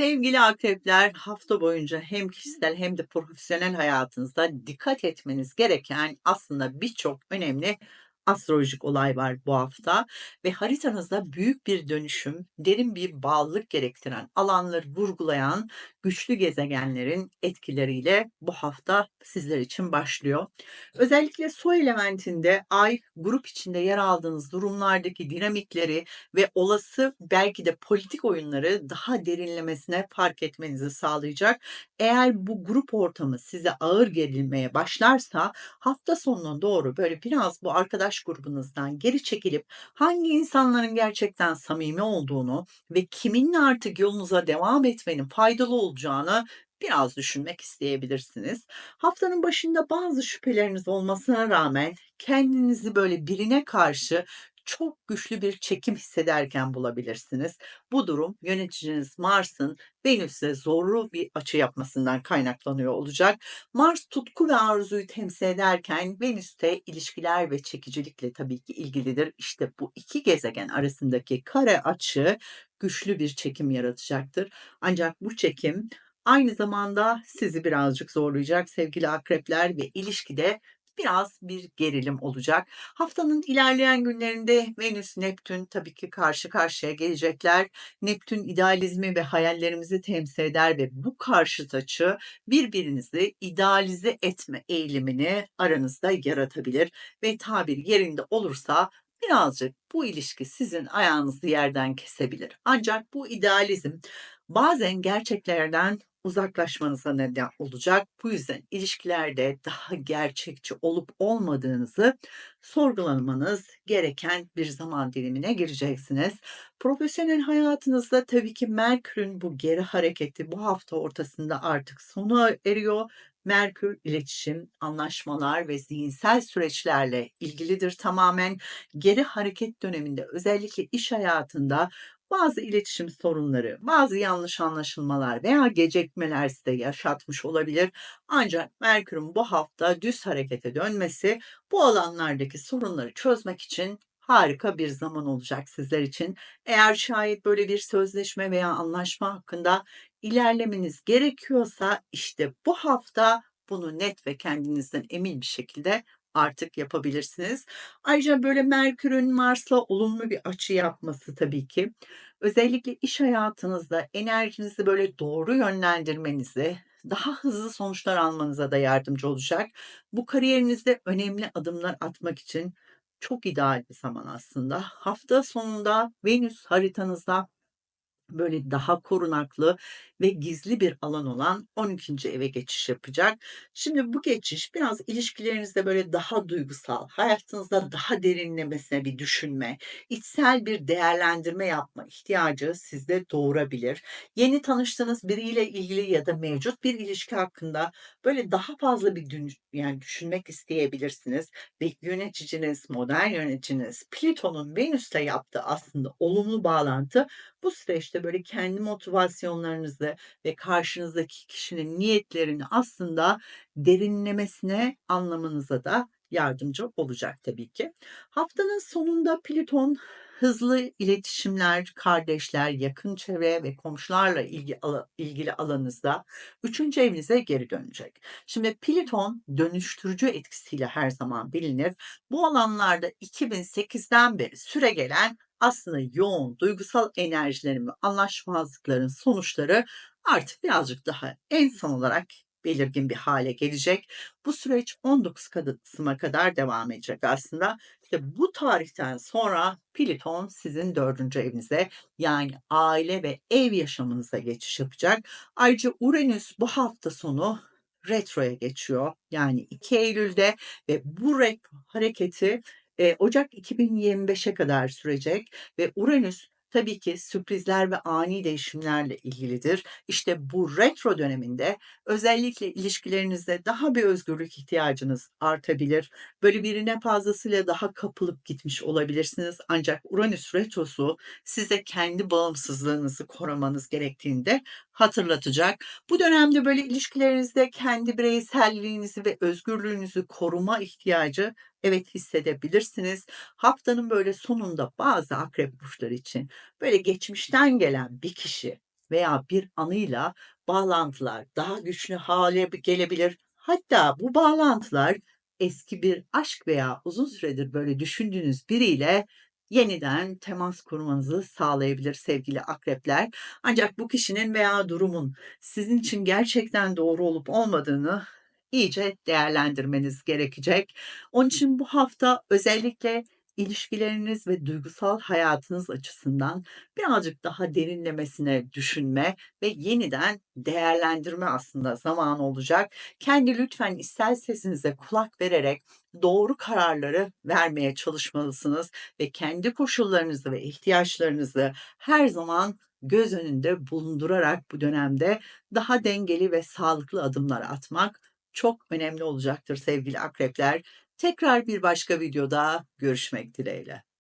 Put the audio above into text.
Sevgili akrepler, hafta boyunca hem kişisel hem de profesyonel hayatınızda dikkat etmeniz gereken aslında birçok önemli astrolojik olay var bu hafta ve haritanızda büyük bir dönüşüm, derin bir bağlılık gerektiren alanları vurgulayan güçlü gezegenlerin etkileriyle bu hafta sizler için başlıyor. Özellikle su elementinde ay grup içinde yer aldığınız durumlardaki dinamikleri ve olası belki de politik oyunları daha derinlemesine fark etmenizi sağlayacak. Eğer bu grup ortamı size ağır gerilmeye başlarsa hafta sonuna doğru böyle biraz bu arkadaş grubunuzdan geri çekilip hangi insanların gerçekten samimi olduğunu ve kiminle artık yolunuza devam etmenin faydalı olacağını biraz düşünmek isteyebilirsiniz. Haftanın başında bazı şüpheleriniz olmasına rağmen kendinizi böyle birine karşı çok güçlü bir çekim hissederken bulabilirsiniz. Bu durum yöneticiniz Mars'ın Venüs'e zorlu bir açı yapmasından kaynaklanıyor olacak. Mars tutku ve arzuyu temsil ederken Venüs de ilişkiler ve çekicilikle tabii ki ilgilidir. İşte bu iki gezegen arasındaki kare açı güçlü bir çekim yaratacaktır. Ancak bu çekim aynı zamanda sizi birazcık zorlayacak sevgili akrepler ve ilişkide biraz bir gerilim olacak. Haftanın ilerleyen günlerinde Venüs, Neptün tabii ki karşı karşıya gelecekler. Neptün idealizmi ve hayallerimizi temsil eder ve bu karşıt açı birbirinizi idealize etme eğilimini aranızda yaratabilir ve tabir yerinde olursa birazcık bu ilişki sizin ayağınızı yerden kesebilir. Ancak bu idealizm bazen gerçeklerden uzaklaşmanıza neden olacak. Bu yüzden ilişkilerde daha gerçekçi olup olmadığınızı sorgulamanız gereken bir zaman dilimine gireceksiniz. Profesyonel hayatınızda tabii ki Merkür'ün bu geri hareketi bu hafta ortasında artık sona eriyor. Merkür iletişim, anlaşmalar ve zihinsel süreçlerle ilgilidir tamamen. Geri hareket döneminde özellikle iş hayatında bazı iletişim sorunları, bazı yanlış anlaşılmalar veya gecikmeler size yaşatmış olabilir. Ancak Merkür'ün bu hafta düz harekete dönmesi bu alanlardaki sorunları çözmek için harika bir zaman olacak sizler için. Eğer şayet böyle bir sözleşme veya anlaşma hakkında ilerlemeniz gerekiyorsa işte bu hafta bunu net ve kendinizden emin bir şekilde artık yapabilirsiniz. Ayrıca böyle Merkür'ün Mars'la olumlu bir açı yapması tabii ki özellikle iş hayatınızda enerjinizi böyle doğru yönlendirmenizi, daha hızlı sonuçlar almanıza da yardımcı olacak. Bu kariyerinizde önemli adımlar atmak için çok ideal bir zaman aslında. Hafta sonunda Venüs haritanızda böyle daha korunaklı ve gizli bir alan olan 12. eve geçiş yapacak. Şimdi bu geçiş biraz ilişkilerinizde böyle daha duygusal, hayatınızda daha derinlemesine bir düşünme, içsel bir değerlendirme yapma ihtiyacı sizde doğurabilir. Yeni tanıştığınız biriyle ilgili ya da mevcut bir ilişki hakkında böyle daha fazla bir dün, yani düşünmek isteyebilirsiniz ve yöneticiniz, modern yöneticiniz Plüton'un Venüs'te yaptığı aslında olumlu bağlantı bu süreçte böyle kendi motivasyonlarınızı ve karşınızdaki kişinin niyetlerini aslında derinlemesine anlamanıza da yardımcı olacak tabii ki. Haftanın sonunda Plüton hızlı iletişimler, kardeşler, yakın çevre ve komşularla ilgi, ilgili alanınızda üçüncü evinize geri dönecek. Şimdi Plüton dönüştürücü etkisiyle her zaman bilinir. Bu alanlarda 2008'den beri süre gelen aslında yoğun duygusal enerjilerin ve anlaşmazlıkların sonuçları artık birazcık daha en son olarak belirgin bir hale gelecek. Bu süreç 19 Kasım'a kadar devam edecek aslında. İşte bu tarihten sonra Plüton sizin dördüncü evinize yani aile ve ev yaşamınıza geçiş yapacak. Ayrıca Uranüs bu hafta sonu retroya geçiyor. Yani 2 Eylül'de ve bu retro hareketi e, Ocak 2025'e kadar sürecek ve Uranüs tabii ki sürprizler ve ani değişimlerle ilgilidir. İşte bu retro döneminde özellikle ilişkilerinizde daha bir özgürlük ihtiyacınız artabilir. Böyle birine fazlasıyla daha kapılıp gitmiş olabilirsiniz. Ancak Uranüs retrosu size kendi bağımsızlığınızı korumanız gerektiğinde hatırlatacak. Bu dönemde böyle ilişkilerinizde kendi bireyselliğinizi ve özgürlüğünüzü koruma ihtiyacı evet hissedebilirsiniz. Haftanın böyle sonunda bazı akrep burçları için böyle geçmişten gelen bir kişi veya bir anıyla bağlantılar daha güçlü hâle gelebilir. Hatta bu bağlantılar eski bir aşk veya uzun süredir böyle düşündüğünüz biriyle yeniden temas kurmanızı sağlayabilir sevgili akrepler. Ancak bu kişinin veya durumun sizin için gerçekten doğru olup olmadığını iyice değerlendirmeniz gerekecek. Onun için bu hafta özellikle ilişkileriniz ve duygusal hayatınız açısından birazcık daha derinlemesine düşünme ve yeniden değerlendirme aslında zamanı olacak. Kendi lütfen içsel sesinize kulak vererek doğru kararları vermeye çalışmalısınız ve kendi koşullarınızı ve ihtiyaçlarınızı her zaman göz önünde bulundurarak bu dönemde daha dengeli ve sağlıklı adımlar atmak çok önemli olacaktır sevgili akrepler. Tekrar bir başka videoda görüşmek dileğiyle.